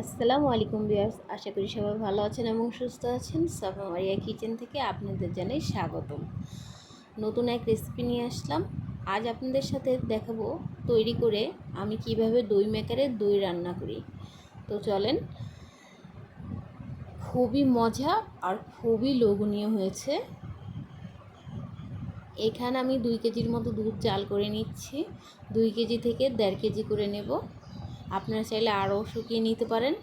আসসালামু আলাইকুম বিয়ার্স আশা করি সবাই ভালো আছেন এবং সুস্থ আছেন। সাফা মারিয়া কিচেন থেকে আপনাদের জানাই স্বাগতম। নতুন এক রেসিপি নিয়ে আসলাম। আজ আপনাদের সাথে দেখাবো তৈরি করে আমি কীভাবে দই মেকারে দই রান্না করি। তো চলেন, খুবই মজা আর খুবই লোভনীয় হয়েছে। এখানে আমি দুই কেজির মতো দুধ জাল করে নিচ্ছি। দুই কেজি থেকে দেড় কেজি করে নেব। আপনারা চাইলে আরও শুকিয়ে নিতে পারেন।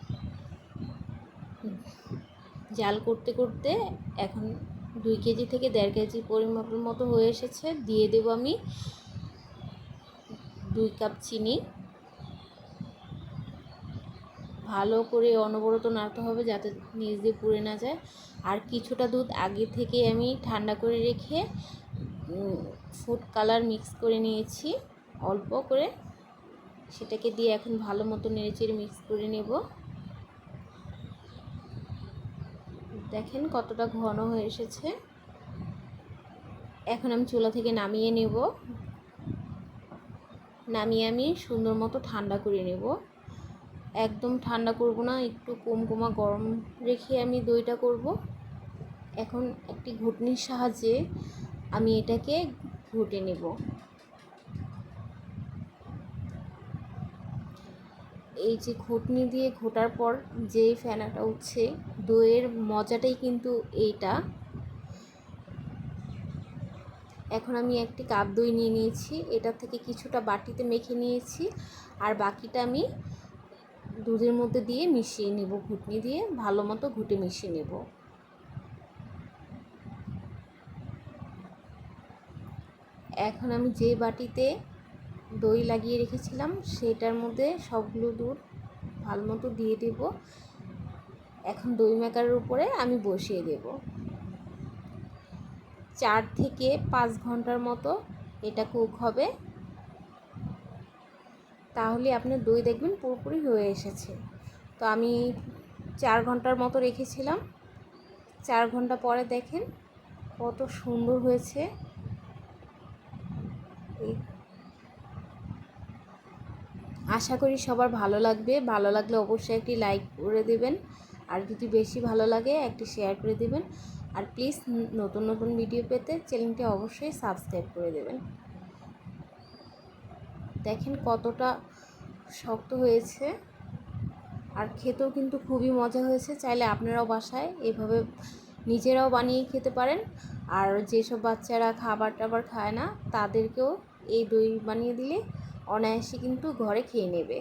জাল করতে করতে এখন দুই কেজি থেকে দেড় কেজি পরিমাপের মতো হয়ে এসেছে। দিয়ে দেব আমি দুই কাপ চিনি। ভালো করে অনবরত নাড়তে হবে যাতে নিচ দিয়ে পুড়ে না যায়। আর কিছুটা দুধ আগে থেকে আমি ঠান্ডা করে রেখে ফুড কালার মিক্স করে নিয়েছি। অল্প করে সেটাকে দিয়ে এখন ভালো মতো নেড়েচেড়ে মিক্স করে নেব। দেখেন কতটা ঘন হয়ে এসেছে। এখন আমি চুলা থেকে নামিয়ে নেব। নামিয়ে আমি সুন্দর মতো ঠান্ডা করে নেব। একদম ঠান্ডা করব না, একটু কমকমা গরম রেখে আমি দইটা করব। এখন একটি ঘুটনির সাহায্যে আমি এটাকে ঘুটে নেব। এই যে ঘুটনি দিয়ে ঘোটার পর যে ফেনাটা উঠছে, দইয়ের মজাটাই কিন্তু এইটা। এখন আমি একটি কাপ দই নিয়ে নিয়েছি, এটা থেকে কিছুটা বাটিতে মেখে নিয়েছি, আর বাকিটা আমি দুধের মধ্যে দিয়ে মিশিয়ে নেব ঘুটনি দিয়ে ভালো মতো ঘুটে মিশিয়ে নেব। এখন আমি যে বাটিতে দই লাগিয়ে রেখেছিলাম, সেটার মধ্যে সবগুলো দুধ ভালো মতো দিয়ে দেব। এখন দই মেকারের উপরে আমি বসিয়ে দেব। চার থেকে পাঁচ ঘণ্টার মতো এটা কুক হবে। তাহলে আপনার দই দেখবেন পুরোপুরি হয়ে এসেছে। তো আমি চার ঘণ্টার মতো রেখেছিলাম। চার ঘণ্টা পরে দেখেন কত সুন্দর হয়েছে। এই আশা করি সবার ভালো লাগবে। ভালো লাগলে অবশ্যই একটি লাইক করে দেবেন। আর যদি বেশি ভালো লাগে, একটি শেয়ার করে দেবেন। আর প্লিজ নতুন নতুন ভিডিও পেতে চ্যানেলটি অবশ্যই সাবস্ক্রাইব করে দেবেন। দেখেন কতটা শক্ত হয়েছে। আর খেতেও কিন্তু খুবই মজা হয়েছে। চাইলে আপনারাও বাসায় এভাবে নিজেরাও বানিয়ে খেতে পারেন। আর যেসব বাচ্চারা খাবার টাবার খায় না, তাদেরকেও এই দই বানিয়ে দিলে অনায়াসে কিন্তু ঘরে খেয়ে নেবে।